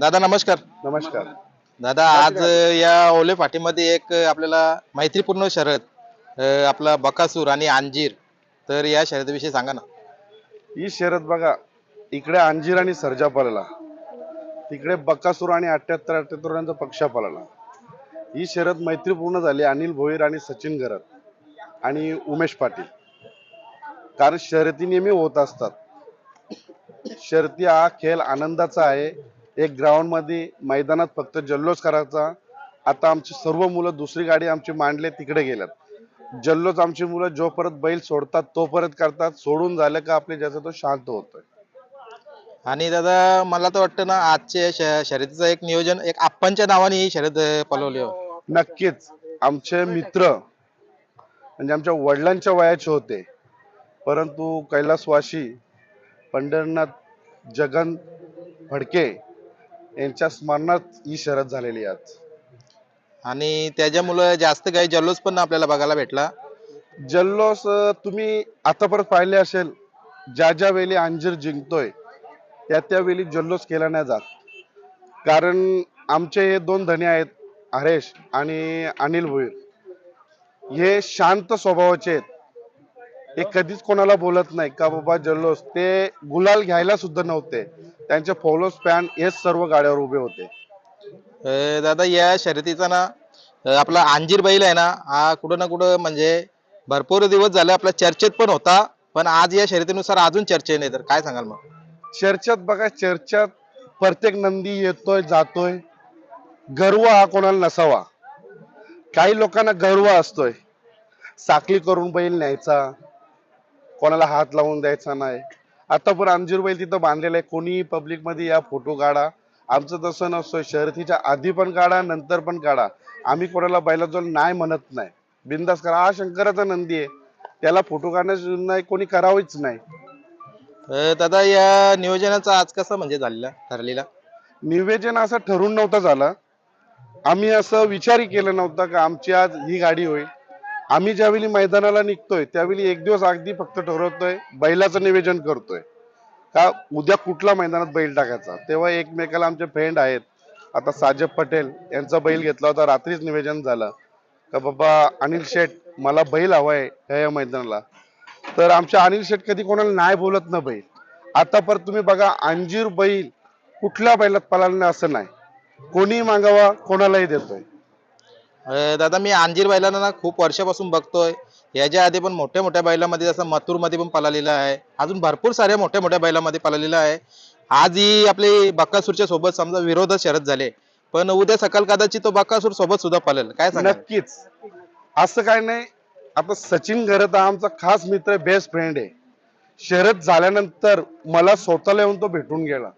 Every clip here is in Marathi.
दादा नमस्कार. नमस्कार. दादा आज या ओले फाटीमध्ये एक आपल्याला मैत्रीपूर्ण शर्यत अं, आपला बकासूर आणि अंजीर तर या शर्यतीविषयी सांगा ना. ही शर्यत बघा इकडे अंजीर आणि सर्जा पळाला. तिकडे बक्कासूर आणि अठ्याहत्तर अठ्याहत्तर यांचा पक्षा पळाला. ही शर्यत मैत्रीपूर्ण झाली अनिल भोईर आणि सचिन गरत आणि उमेश पाटील. कारण शर्यती नेहमी होत असतात. शर्यती हा खेळ आनंदाचा आहे. एक ग्राउंडमध्ये मैदानात फक्त जल्लोष करायचा. आता आमची सर्व मुलं दुसरी गाडी आमची मांडले तिकडे गेल्यात. जल्लोष आमची मुलं जो परत बैल सोडतात तो परत करतात. सोडून झालं का आपले ज्याचा तो शांत होतोय. आणि दादा मला तर वाटतं ना आजच्या शर्यतीचं एक नियोजन एक आप्पांच्या नावाने ही शर्यत अं, पळवली हो. नक्कीच. आमचे मित्र म्हणजे आमच्या वडिलांच्या वयाचे होते. परंतु कैलासवासी पंढरनाथ जगन फडके यांच्या स्मरणात ही शरद झालेली आहे. आज आणि त्याच्यामुळं जास्त काही जल्लोष पण आपल्याला बघायला भेटला. जल्लोष तुम्ही आतापर्यंत पाहिले असेल ज्या ज्या वेळी अंजीर जिंकतोय त्या त्या वेळी जल्लोष केला नाही जात. कारण आमचे हे दोन धने आहेत हरेश आणि अनिल भोईर. हे शांत स्वभावाचे आहेत. हे कधीच कोणाला बोलत नाही. का बाबा जल्लोष? ते गुलाल घ्यायला सुद्धा नव्हते. त्यांचे फॉलोस फॅन हेच सर्व गाड्यावर उभे होते. अं, दादा या शर्यतीचा ना अं, आपला अंजीर बैल आहे ना हा कुठं ना कुठं म्हणजे भरपूर दिवस झाले आपल्या चर्चेत पण होता. पण आज या शर्यतीनुसार अजून चर्चे नाही तर काय सांगाल मग? चर्चेत बघा चर्चेत प्रत्येक नंदी येतोय जातोय. गर्व हा कोणाला नसावा. काही लोकांना गर्व असतोय. साखळी करून बैल न्यायचा. कोणाला हात लावून द्यायचा नाही. आता पण अंजीर बैल तिथं बांधलेला आहे. कोणी पब्लिकमध्ये या फोटो काढा. आमचं तसं नसतं. शर्यतीच्या आधी पण काढा नंतर पण काढा. आम्ही कोणाला बैलाजवळ नाही म्हणत नाही. बिंदास करा. हा शंकराचा नंदी आहे. त्याला फोटो काढण्यास नाही. कोणी करावीच नाही. अं, दादा या नियोजनाचा आज कसं म्हणजे झालेला ठरलेला? निवेदन असं ठरून नव्हतं झालं. आम्ही असं विचारही केलं नव्हता का आमची आज ही गाडी होईल. आम्ही ज्यावेळी मैदानाला निघतोय त्यावेळी एक दिवस अगदी फक्त ठरवतोय बैलाचं निवेदन करतोय. का उद्या कुठला मैदानात बैल टाकायचा? तेव्हा एकमेकाला आमचे फ्रेंड आहेत. आता साजब पटेल यांचा बैल घेतला होता रात्रीच निवेदन झालं. का बाबा अनिल शेठ मला बैल हवाय ह्या या मैदानाला. तर आमच्या अनिल शेठ कधी कोणाला नाही बोलत ना बैल. आता परत तुम्ही बघा अंजीर बैल कुठल्या बैलात पळाला असं नाही. कोणी मागावा कोणालाही देतोय. अं, दादा मी अंजीर बैलांना ना खूप वर्षापासून बघतोय. याच्या आधी पण मोठ्या मोठ्या बैलामध्ये जसं मथुरमध्ये पण पळालेला आहे. अजून भरपूर साऱ्या मोठ्या मोठ्या बैलामध्ये पळालेला आहे. आज ही आपली बक्कासूरच्या सोबत समजा विरोधात शरद झाले. पण उद्या सकाळ कदाचित तो बक्कासूर सोबत सुद्धा पळेल. काय सांगा नक्कीच. असं काय नाही. आता सचिन घरत हा आमचा खास मित्र बेस्ट फ्रेंड आहे. शरद झाल्यानंतर मला स्वतःला येऊन तो भेटून गेला.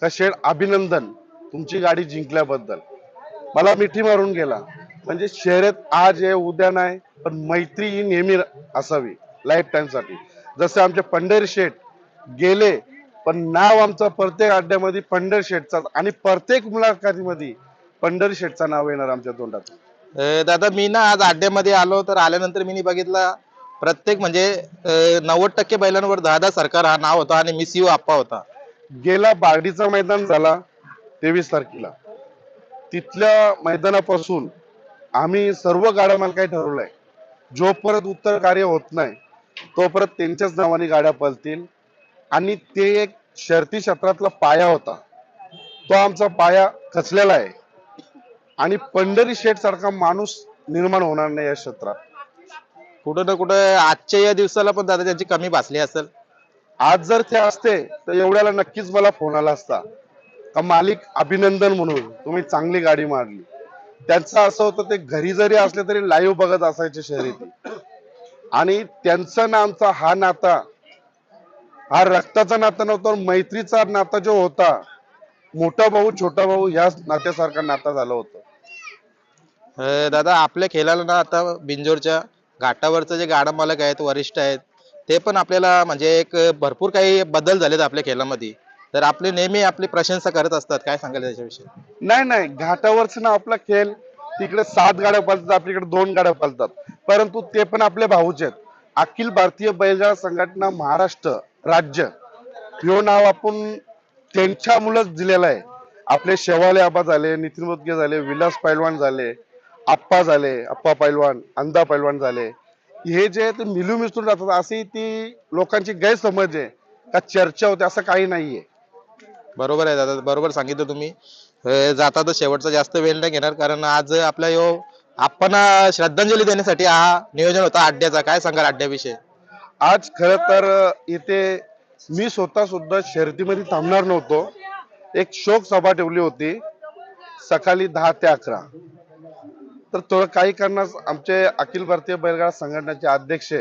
का शेड अभिनंदन तुमची गाडी जिंकल्याबद्दल. मला मिठी मारून गेला. म्हणजे शर्यत आज आहे उद्या नाही पण मैत्री ही नेहमी असावी लाईफ टाइमसाठी. जसे आमचे पंढरी शेठ गेले पण नाव आमचं प्रत्येक अड्ड्यामध्ये पंढर शेठचा आणि प्रत्येक मुलाखतीमध्ये पंढरी शेठचं नाव येणार आमच्या तोंडातून अं, दादा मी ना आज अड्ड्यामध्ये आलो तर आल्यानंतर मी बघितला प्रत्येक म्हणजे अं, नव्वद टक्के बैलांवर दादा सरकार हा नाव होता आणि मिस यू आप्पा होता. गेला बागडीचा मैदान झाला तेवीस तारखेला. तिथल्या मैदानापासून आम्ही सर्व गाड्या मला काय ठरवलंय. जो परत उत्तर कार्य होत नाही तो परत त्यांच्याच नावाने गाड्या पळतील आणि ते एक शर्ती क्षेत्रातला पाया होता. तो आमचा पाया खचलेला आहे. आणि पंढरी शेठ सारखा माणूस निर्माण होणार नाही या क्षेत्रात. कुठं ना कुठं आजच्या या दिवसाला पण दादा त्यांची कमी भासली असेल. आज जर ते असते तर एवढ्याला नक्कीच मला फोन आला असता. का मालिक अभिनंदन म्हणून तुम्ही चांगली गाडी मारली. त्यांचं असं होतं ते घरी जरी असले तरी लाईव्ह बघत असायचे शहरीत. आणि त्यांचं ना आमचा हा नाता हा रक्ताचा नाता नव्हता मैत्रीचा नाता जो होता मोठा भाऊ छोटा भाऊ या नात्यासारखा नाता झालं होता. दादा आपल्या खेळाला ना आता बिंजोरच्या घाटावरचं जे गाडा मालक आहेत वरिष्ठ आहेत ते पण आपल्याला म्हणजे एक भरपूर काही बदल झालेत आपल्या खेळामध्ये. तर आपले नेहमी आपली प्रशंसा करत असतात. काय सांगाल त्याच्याविषयी नाही नाही. घाटावरच ना आपला खेळ तिकडे सात गाड्या पालतात आपल्याकडे दोन गाड्या पालतात. परंतु ते पण आपले भाऊच आहेत. अखिल भारतीय बैलगाडा संघटना महाराष्ट्र राज्य. ह्यो नाव आपण त्यांच्यामुळेच दिलेलं आहे. आपले शेवाले आबा झाले नितीन मोदके झाले विलास पैलवान झाले आप्पा झाले आप्पा पैलवान अंदा पैलवान झाले. हे जे ते मिलू मिसळून राहतात. अशी ती लोकांची गैरसमज आहे. का चर्चा होते असं काही नाहीये. बरोबर आहे दादा बरोबर सांगितलं तुम्ही. अं, जाता तर शेवटचा जास्त वेळ नाही घेणार कारण आज आपला यो आपण श्रद्धांजली देण्यासाठी हा नियोजन होता अड्ड्याचा. काय सांगाल अड्ड्याविषयी? आज खर तर इथे मी स्वतः सुद्धा शर्यतीमध्ये थांबणार नव्हतो. एक शोक सभा ठेवली होती सकाळी दहा ते अकरा. तर थोडं काही कारणास आमचे अखिल भारतीय बैलगाडा संघटनेचे अध्यक्ष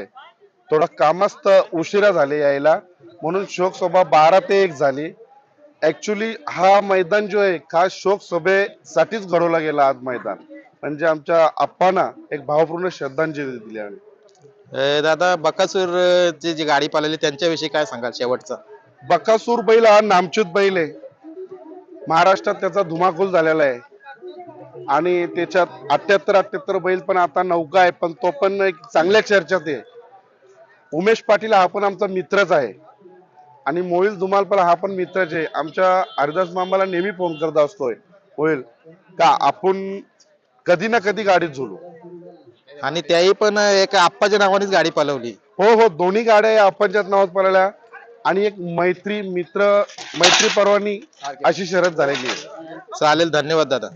थोडा कामास्त उशिरा झाले यायला म्हणून शोक सभा बारा ते एक झाली. ऍक्च्युली हा मैदान जो आहे खास शोक सभेसाठीच घडवला गेला आज मैदान. म्हणजे आमच्या आप्पांना एक भावपूर्ण श्रद्धांजली दिली आम्ही. अं, दादा बकासूर अं, ची जी गाडी पाळलेली त्यांच्याविषयी काय सांगाल शेवटचं? बकासूर बैल हा नामच्युत बैल आहे. महाराष्ट्रात त्याचा धुमाकूल झालेला आहे. आणि त्याच्यात अठ्याहत्तर अठ्याहत्तर बैल पण आता नौका आहे पण तो पण एक चांगल्या चर्चेत आहे. उमेश पाटील हा पण आमचा मित्रच आहे. आणि मोहिल धुमालपाल हा पण मित्रच आहे. आमच्या हरिदास मामाला नेहमी फोन करत असतोय. होईल का आपण कधी ना कधी गाडीत झुलू. आणि त्याही पण एक आप्पाच्या नावानेच गाडी पळवली हो हो दोन्ही गाड्या आपणच्याच नावात पडल्या आणि एक मैत्री मित्र मैत्री परवानी अशी शरद झालेली आहे. चालेल धन्यवाद दादा.